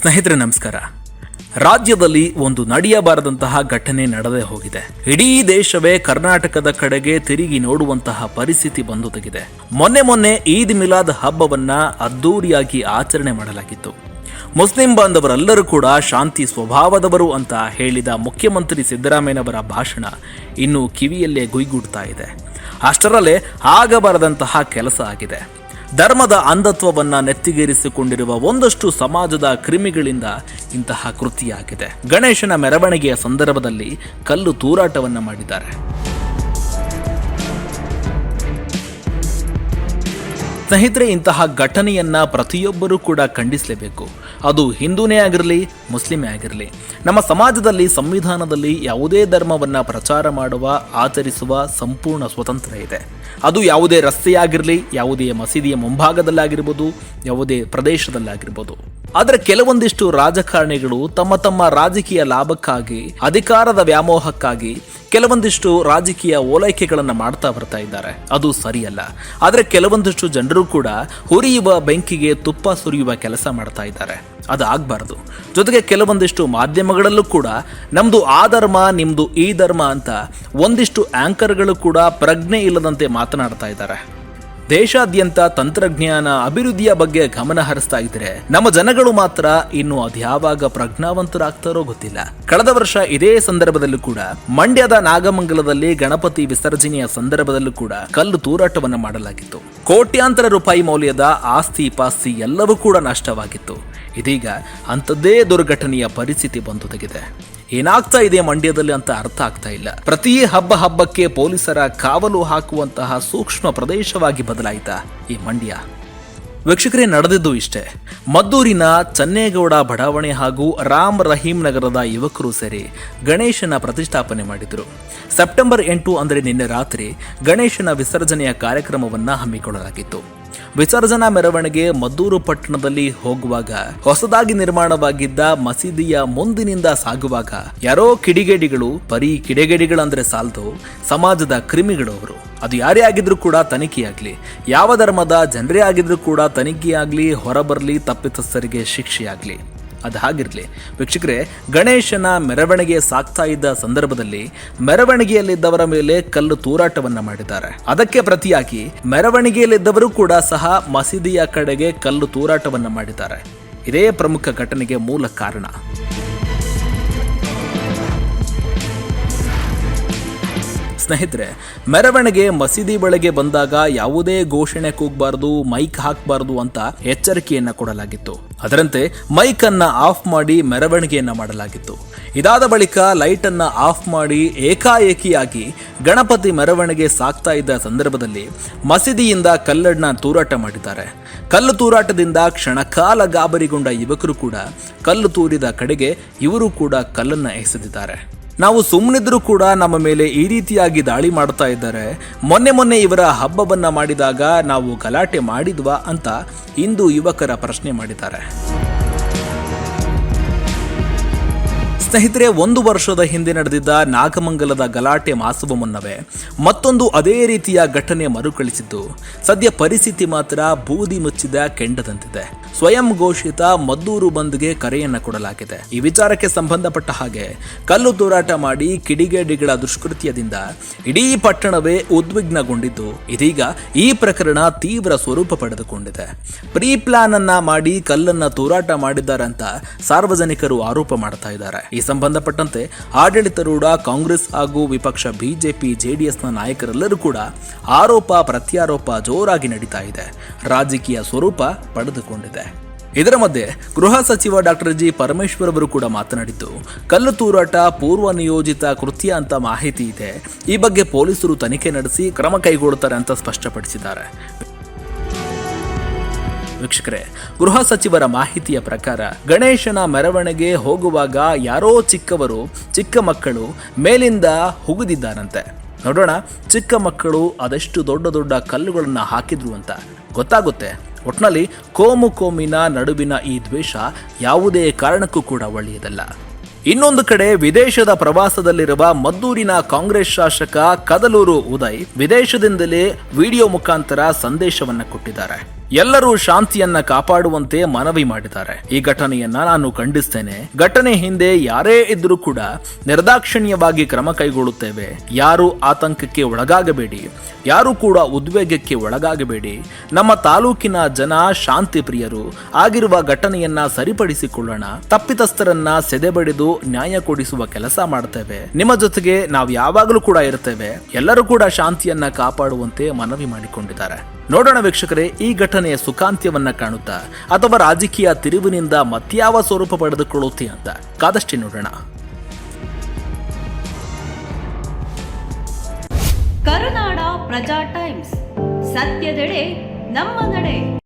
ಸ್ನೇಹಿತರೆ, ನಮಸ್ಕಾರ. ರಾಜ್ಯದಲ್ಲಿ ಒಂದು ನಡೆಯಬಾರದಂತಹ ಘಟನೆ ನಡೆದೇ ಹೋಗಿದೆ. ಇಡೀ ದೇಶವೇ ಕರ್ನಾಟಕದ ಕಡೆಗೆ ತಿರುಗಿ ನೋಡುವಂತಹ ಪರಿಸ್ಥಿತಿ ಬಂದೊದಗಿದೆ ಮೊನ್ನೆ ಮೊನ್ನೆ ಈದ್ ಮಿಲಾದ್ ಹಬ್ಬವನ್ನ ಅದ್ದೂರಿಯಾಗಿ ಆಚರಣೆ ಮಾಡಲಾಗಿತ್ತು. ಮುಸ್ಲಿಂ ಬಾಂಧವರೆಲ್ಲರೂ ಕೂಡ ಶಾಂತಿ ಸ್ವಭಾವದವರು ಅಂತ ಹೇಳಿದ ಮುಖ್ಯಮಂತ್ರಿ ಸಿದ್ದರಾಮಯ್ಯನವರ ಭಾಷಣ ಇನ್ನು ಕಿವಿಯಲ್ಲೇ ಗುಯ್ಗುಡ್ತಾ ಇದೆ. ಅಷ್ಟರಲ್ಲೇ ಆಗಬಾರದಂತಹ ಕೆಲಸ ಆಗಿದೆ. ಧರ್ಮದ ಅಂಧತ್ವವನ್ನ ನೆತ್ತಿಗೇರಿಸಿಕೊಂಡಿರುವ ಒಂದಷ್ಟು ಸಮಾಜದ ಕ್ರಿಮಿಗಳಿಂದ ಇಂತಹ ಕೃತಿಯಾಗಿದೆ. ಗಣೇಶನ ಮೆರವಣಿಗೆಯ ಸಂದರ್ಭದಲ್ಲಿ ಕಲ್ಲು ತೂರಾಟವನ್ನ ಮಾಡಿದ್ದಾರೆ. ಸ್ನೇಹಿತರೆ, ಇಂತಹ ಘಟನೆಯನ್ನ ಪ್ರತಿಯೊಬ್ಬರೂ ಕೂಡ ಖಂಡಿಸಲೇಬೇಕು. ಅದು ಹಿಂದೂನೇ ಆಗಿರಲಿ, ಮುಸ್ಲಿಮೇ ಆಗಿರಲಿ. ನಮ್ಮ ಸಮಾಜದಲ್ಲಿ, ಸಂವಿಧಾನದಲ್ಲಿ ಯಾವುದೇ ಧರ್ಮವನ್ನ ಪ್ರಚಾರ ಮಾಡುವ, ಆಚರಿಸುವ ಸಂಪೂರ್ಣ ಸ್ವತಂತ್ರ ಇದೆ. ಅದು ಯಾವುದೇ ರಸ್ತೆಯಾಗಿರಲಿ ಯಾವುದೇ ಮಸೀದಿಯ ಮುಂಭಾಗದಲ್ಲಾಗಿರ್ಬೋದು, ಯಾವುದೇ ಪ್ರದೇಶದಲ್ಲಾಗಿರ್ಬೋದು. ಆದರೆ ಕೆಲವೊಂದಿಷ್ಟು ರಾಜಕಾರಣಿಗಳು ತಮ್ಮ ತಮ್ಮ ರಾಜಕೀಯ ಲಾಭಕ್ಕಾಗಿ, ಅಧಿಕಾರದ ವ್ಯಾಮೋಹಕ್ಕಾಗಿ ಕೆಲವೊಂದಿಷ್ಟು ರಾಜಕೀಯ ಓಲೈಕೆಗಳನ್ನು ಮಾಡ್ತಾ ಬರ್ತಾ ಇದ್ದಾರೆ. ಅದು ಸರಿಯಲ್ಲ. ಆದರೆ ಕೆಲವೊಂದಿಷ್ಟು ಜನರು ಕೂಡ ಹುರಿಯುವ ಬೆಂಕಿಗೆ ತುಪ್ಪ ಸುರಿಯುವ ಕೆಲಸ ಮಾಡ್ತಾ ಇದ್ದಾರೆ. ಅದು ಆಗಬಾರ್ದು ಜೊತೆಗೆ ಕೆಲವೊಂದಿಷ್ಟು ಮಾಧ್ಯಮಗಳಲ್ಲೂ ಕೂಡ ನಮ್ಮದು ಆ ಧರ್ಮ ನಿಮ್ಮದು ಈ ಧರ್ಮ ಅಂತ ಒಂದಿಷ್ಟು ಆ್ಯಂಕರ್ಗಳು ಕೂಡ ಪ್ರಜ್ಞೆ ಇಲ್ಲದಂತೆ ಮಾತನಾಡ್ತಾ ಇದ್ದಾರೆ. ದೇಶಾದ್ಯಂತ ತಂತ್ರಜ್ಞಾನ ಅಭಿವೃದ್ಧಿಯ ಬಗ್ಗೆ ಗಮನ ಹರಿಸ್ತಾ ಇದ್ರೆ ನಮ್ಮ ಜನಗಳು ಮಾತ್ರ ಇನ್ನು ಅದ್ಯಾವಾಗ ಪ್ರಜ್ಞಾವಂತರಾಗ್ತಾರೋ ಗೊತ್ತಿಲ್ಲ. ಕಳೆದ ವರ್ಷ ಇದೇ ಸಂದರ್ಭದಲ್ಲೂ ಕೂಡ, ಮಂಡ್ಯದ ನಾಗಮಂಗಲದಲ್ಲಿ ಗಣಪತಿ ವಿಸರ್ಜನೆಯ ಸಂದರ್ಭದಲ್ಲೂ ಕೂಡ ಕಲ್ಲು ತೂರಾಟವನ್ನು ಮಾಡಲಾಗಿತ್ತು. ಕೋಟ್ಯಾಂತರ ರೂಪಾಯಿ ಮೌಲ್ಯದ ಆಸ್ತಿ ಪಾಸ್ತಿ ಎಲ್ಲವೂ ಕೂಡ ನಷ್ಟವಾಗಿತ್ತು. ಇದೀಗ ಅಂಥದ್ದೇ ದುರ್ಘಟನೆಯ ಪರಿಸ್ಥಿತಿ ಬಂದೊದಗಿದೆ ಏನಾಗ್ತಾ ಇದೆ ಮಂಡ್ಯದಲ್ಲಿ ಅಂತ ಅರ್ಥ ಆಗ್ತಾ ಇಲ್ಲ. ಪ್ರತಿ ಹಬ್ಬ ಹಬ್ಬಕ್ಕೆ ಪೊಲೀಸರ ಕಾವಲು ಹಾಕುವಂತಹ ಸೂಕ್ಷ್ಮ ಪ್ರದೇಶವಾಗಿ ಬದಲಾಯಿತಾ ಈ ಮಂಡ್ಯ. ವೀಕ್ಷಕರೇ, ನಡೆದಿದ್ದು ಇಷ್ಟೇ. ಮದ್ದೂರಿನ ಚನ್ನೇಗೌಡ ಬಡಾವಣೆ ಹಾಗೂ ರಾಮ್ ರಹೀಂ ನಗರದ ಯುವಕರು ಸೇರಿ ಗಣೇಶನ ಪ್ರತಿಷ್ಠಾಪನೆ ಮಾಡಿದರು. ಸೆಪ್ಟೆಂಬರ್ ಎಂಟು ಅಂದರೆ ನಿನ್ನೆ ರಾತ್ರಿ ಗಣೇಶನ ವಿಸರ್ಜನೆಯ ಕಾರ್ಯಕ್ರಮವನ್ನ ಹಮ್ಮಿಕೊಳ್ಳಲಾಗಿತ್ತು. ವಿಸರ್ಜನಾ ಮೆರವಣಿಗೆ ಮದ್ದೂರು ಪಟ್ಟಣದಲ್ಲಿ ಹೋಗುವಾಗ, ಹೊಸದಾಗಿ ನಿರ್ಮಾಣವಾಗಿದ್ದ ಮಸೀದಿಯ ಮುಂದಿನಿಂದ ಸಾಗುವಾಗ, ಯಾರೋ ಕಿಡಿಗೇಡಿಗಳು ಬರೀ ಕಿಡಿಗೇಡಿಗಳಂದ್ರೆ ಸಾಲದು, ಸಮಾಜದ ಕ್ರಿಮಿಗಳು ಅವರು. ಅದು ಯಾರೇ ಆಗಿದ್ರು ಕೂಡ ತನಿಖೆಯಾಗ್ಲಿ ಯಾವ ಧರ್ಮದ ಜನರೇ ಆಗಿದ್ರು ಕೂಡ ತನಿಖೆಯಾಗ್ಲಿ ಹೊರಬರಲಿ, ತಪ್ಪಿತಸ್ಥರಿಗೆ ಶಿಕ್ಷೆಯಾಗ್ಲಿ ಅದು ಹಾಗಿರಲಿ. ವೀಕ್ಷಕರೇ, ಗಣೇಶನ ಮೆರವಣಿಗೆ ಸಾಕ್ತಾ ಇದ್ದ ಸಂದರ್ಭದಲ್ಲಿ ಮೆರವಣಿಗೆಯಲ್ಲಿದ್ದವರ ಮೇಲೆ ಕಲ್ಲು ತೂರಾಟವನ್ನು ಮಾಡಿದ್ದಾರೆ. ಅದಕ್ಕೆ ಪ್ರತಿಯಾಗಿ ಮೆರವಣಿಗೆಯಲ್ಲಿದ್ದವರು ಕೂಡ ಸಹ ಮಸೀದಿಯ ಕಡೆಗೆ ಕಲ್ಲು ತೂರಾಟವನ್ನು ಮಾಡಿದ್ದಾರೆ. ಇದೇ ಪ್ರಮುಖ ಘಟನೆಗೆ ಮೂಲ ಕಾರಣ. ಸ್ನೇಹಿತರೆ, ಮೆರವಣಿಗೆ ಮಸೀದಿ ಬಳಿಗೆ ಬಂದಾಗ ಯಾವುದೇ ಘೋಷಣೆ ಕೂಗಬಾರದು, ಮೈಕ್ ಹಾಕಬಾರದು ಅಂತ ಎಚ್ಚರಿಕೆಯನ್ನ ಕೊಡಲಾಗಿತ್ತು. ಅದರಂತೆ ಮೈಕ್ ಅನ್ನ ಆಫ್ ಮಾಡಿ ಮೆರವಣಿಗೆಯನ್ನ ಮಾಡಲಾಗಿತ್ತು. ಇದಾದ ಬಳಿಕ ಲೈಟ್ ಅನ್ನ ಆಫ್ ಮಾಡಿ ಏಕಾಏಕಿಯಾಗಿ ಗಣಪತಿ ಮೆರವಣಿಗೆ ಸಾಕ್ತಾ ಇದ್ದ ಸಂದರ್ಭದಲ್ಲಿ ಮಸೀದಿಯಿಂದ ಕಲ್ಲಡ್ನ ತೂರಾಟ ಮಾಡಿದ್ದಾರೆ. ಕಲ್ಲು ತೂರಾಟದಿಂದ ಕ್ಷಣಕಾಲ ಗಾಬರಿಗೊಂಡ ಯುವಕರು ಕೂಡ ಕಲ್ಲು ತೂರಿದ ಕಡೆಗೆ ಇವರು ಕೂಡ ಕಲ್ಲನ್ನ ಎಸೆದಿದ್ದಾರೆ. ನಾವು ಸುಮ್ಮನಿದ್ರೂ ಕೂಡ ನಮ್ಮ ಮೇಲೆ ಈ ರೀತಿಯಾಗಿ ದಾಳಿ ಮಾಡ್ತಾ ಇದ್ದಾರೆ. ಮೊನ್ನೆ ಮೊನ್ನೆ ಇವರ ಹಬ್ಬವನ್ನು ಮಾಡಿದಾಗ ನಾವು ಗಲಾಟೆ ಮಾಡಿದ್ವಾ ಅಂತ ಇಂದು ಯುವಕರ ಪ್ರಶ್ನೆ ಮಾಡಿದ್ದಾರೆ. ಸ್ನೇಹಿತರೆ, ಒಂದು ವರ್ಷದ ಹಿಂದೆ ನಡೆದಿದ್ದ ನಾಗಮಂಗಲದ ಗಲಾಟೆ ಮಾಸುವ ಮುನ್ನವೇ. ಮತ್ತೊಂದು ಅದೇ ರೀತಿಯ ಘಟನೆ ಮರುಕಳಿಸಿದ್ದು. ಸದ್ಯ ಪರಿಸ್ಥಿತಿ ಮಾತ್ರ ಬೂದಿ ಮುಚ್ಚಿದ ಕೆಂಡದಂತಿದೆ. ಸ್ವಯಂ ಘೋಷಿತ ಮದ್ದೂರು ಬಂದ್ಗೆ ಕರೆಯನ್ನ ಕೊಡಲಾಗಿದೆ. ಈ ವಿಚಾರಕ್ಕೆ ಸಂಬಂಧಪಟ್ಟ ಹಾಗೆ ಕಲ್ಲು ತೂರಾಟ ಮಾಡಿ ಕಿಡಿಗೇಡಿಗಳ ದುಷ್ಕೃತ್ಯದಿಂದ ಇಡೀ ಪಟ್ಟಣವೇ ಉದ್ವಿಗ್ನಗೊಂಡಿದ್ದು. ಇದೀಗ ಈ ಪ್ರಕರಣ ತೀವ್ರ ಸ್ವರೂಪ ಪಡೆದುಕೊಂಡಿದೆ. ಪ್ರೀ ಪ್ಲಾನ್ ಅನ್ನ ಮಾಡಿ ಕಲ್ಲನ್ನ ತೂರಾಟ ಮಾಡಿದ್ದಾರೆ ಅಂತ ಸಾರ್ವಜನಿಕರು ಆರೋಪ ಮಾಡ್ತಾ ಇದ್ದಾರೆ. ಈ ಸಂಬಂಧಪಟ್ಟಂತೆ ಆಡಳಿತಾರೂಢ ಕಾಂಗ್ರೆಸ್ ಹಾಗೂ ವಿಪಕ್ಷ ಬಿಜೆಪಿ ಜೆಡಿಎಸ್ನ ನಾಯಕರೆಲ್ಲರೂ ಕೂಡ ಆರೋಪ ಪ್ರತ್ಯಾರೋಪ ಜೋರಾಗಿ ನಡೀತಾ ಇದೆ. ರಾಜಕೀಯ ಸ್ವರೂಪ ಪಡೆದುಕೊಂಡಿದೆ. ಇದರ ಮಧ್ಯೆ ಗೃಹ ಸಚಿವ ಡಾಕ್ಟರ್ ಜಿ ಪರಮೇಶ್ವರ್ ಅವರು ಕೂಡ ಮಾತನಾಡಿದ್ದು, ಕಲ್ಲು ತೂರಾಟ ಪೂರ್ವ ನಿಯೋಜಿತ ಕೃತ್ಯ ಅಂತ ಮಾಹಿತಿ ಇದೆ. ಈ ಬಗ್ಗೆ ಪೊಲೀಸರು ತನಿಖೆ ನಡೆಸಿ ಕ್ರಮ ಕೈಗೊಳ್ಳುತ್ತಾರೆ ಅಂತ ಸ್ಪಷ್ಟಪಡಿಸಿದ್ದಾರೆ. ವೀಕ್ಷಕರೇ, ಗೃಹ ಸಚಿವರ ಮಾಹಿತಿಯ ಪ್ರಕಾರ ಗಣೇಶನ ಮೆರವಣಿಗೆ ಹೋಗುವಾಗ ಯಾರೋ ಚಿಕ್ಕವರು, ಚಿಕ್ಕ ಮಕ್ಕಳು ಮೇಲಿಂದ ಹುಗಿದಿದ್ದಾರಂತೆ. ನೋಡೋಣ, ಚಿಕ್ಕ ಮಕ್ಕಳು ಅದೆಷ್ಟು ದೊಡ್ಡ ದೊಡ್ಡ ಕಲ್ಲುಗಳನ್ನು ಹಾಕಿದ್ರು ಅಂತ. ಗೊತ್ತಾಗುತ್ತೆ. ಒಟ್ನಲ್ಲಿ ಕೋಮು ಕೋಮಿನ ನಡುವಿನ ಈ ದ್ವೇಷ ಯಾವುದೇ ಕಾರಣಕ್ಕೂ ಕೂಡ ಒಳ್ಳೆಯದಲ್ಲ. ಇನ್ನೊಂದು ಕಡೆ ವಿದೇಶದ ಪ್ರವಾಸದಲ್ಲಿರುವ ಮದ್ದೂರಿನ ಕಾಂಗ್ರೆಸ್ ಶಾಸಕ ಕದಲೂರು ಉದಯ್ ವಿದೇಶದಿಂದಲೇ ವಿಡಿಯೋ ಮುಖಾಂತರ ಸಂದೇಶವನ್ನು ಕೊಟ್ಟಿದ್ದಾರೆ. ಎಲ್ಲರೂ ಶಾಂತಿಯನ್ನ ಕಾಪಾಡುವಂತೆ ಮನವಿ ಮಾಡಿದ್ದಾರೆ. ಈ ಘಟನೆಯನ್ನ ನಾನು ಖಂಡಿಸ್ತೇನೆ. ಘಟನೆ ಹಿಂದೆ ಯಾರೇ ಇದ್ರೂ ಕೂಡ ನಿರ್ದಾಕ್ಷಿಣ್ಯವಾಗಿ ಕ್ರಮ ಕೈಗೊಳ್ಳುತ್ತೇವೆ. ಯಾರು ಆತಂಕಕ್ಕೆ ಒಳಗಾಗಬೇಡಿ. ಯಾರು ಕೂಡ ಉದ್ವೇಗಕ್ಕೆ ಒಳಗಾಗಬೇಡಿ. ನಮ್ಮ ತಾಲೂಕಿನ ಜನ ಶಾಂತಿ ಪ್ರಿಯರು, ಆಗಿರುವ ಘಟನೆಯನ್ನ ಸರಿಪಡಿಸಿಕೊಳ್ಳೋಣ. ತಪ್ಪಿತಸ್ಥರನ್ನ ಸೆದೆಬಡಿದು ನ್ಯಾಯ ಕೊಡಿಸುವ ಕೆಲಸ ಮಾಡ್ತೇವೆ. ನಿಮ್ಮ ಜೊತೆಗೆ ನಾವು ಯಾವಾಗಲೂ ಕೂಡ ಇರ್ತೇವೆ. ಎಲ್ಲರೂ ಕೂಡ ಶಾಂತಿಯನ್ನ ಕಾಪಾಡುವಂತೆ ಮನವಿ ಮಾಡಿಕೊಂಡಿದ್ದಾರೆ. ನೋಡೋಣ ವೀಕ್ಷಕರೇ, ಈ ಘಟನೆಯ ಸುಖಾಂತ್ಯವನ್ನ ಕಾಣುತ್ತಾ, ಅಥವಾ ರಾಜಕೀಯ ತಿರುವಿನಿಂದ ಮತ್ಯಾವ ಸ್ವರೂಪ ಪಡೆದುಕೊಳ್ಳುತ್ತೆ ಅಂತ ಕಾದಷ್ಟೇ ನೋಡೋಣ. ಕರುನಾಡ ಪ್ರಜಾ ಟೈಮ್ಸ್. ಸತ್ಯದೆಡೆ ನಮ್ಮ ನಡೆ.